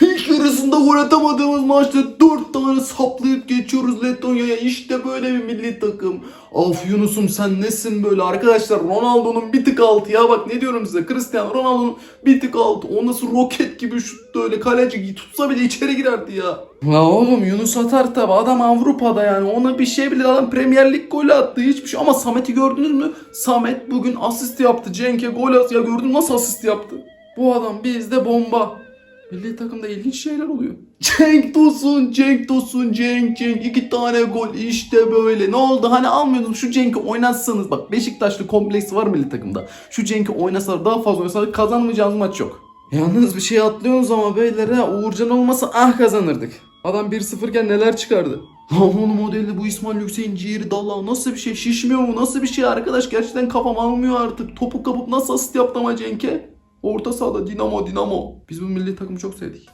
İlk yarısında gol atamadığımız maçta 4 tane saplayıp geçiyoruz Letonya'ya. İşte böyle bir milli takım. Of Yunus'um sen nesin böyle arkadaşlar Ronaldo'nun bir tık altı ya bak ne diyorum size Cristiano Ronaldo'nun bir tık altı o nasıl roket gibi şuttu öyle kaleci tutsa bile içeri girerdi ya. La oğlum Yunus atar tabi adam Avrupa'da yani ona bir şey bile adam Premier Lig golü attı hiçbir şey ama Samet'i gördünüz mü? Samet bugün asist yaptı Cenk'e gol attı ya gördün nasıl asist yaptı? Bu adam bizde bomba. Milli takımda ilginç şeyler oluyor. Cenk Tosun, Cenk Tosun, Cenk, Cenk. iki tane gol işte böyle. Ne oldu? Hani almıyordunuz şu Cenk'i oynatsanız. Bak Beşiktaşlı kompleksi var milli takımda. Şu Cenk'i oynasalar daha fazla oynasalar kazanmayacağınız maç yok. Yalnız bir şey atlıyorsunuz ama beyler ha. Uğurcan olmasa ah kazanırdık. Adam 1-0 iken neler çıkardı. Lan oğlum bu İsmail Yüksek'in ciğeri dalla nasıl bir şey şişmiyor mu nasıl bir şey arkadaş gerçekten kafam almıyor artık topu kapıp nasıl asist yaptı ama Cenk'e Orta sahada Dinamo Dinamo. Biz bu milli takımı çok sevdik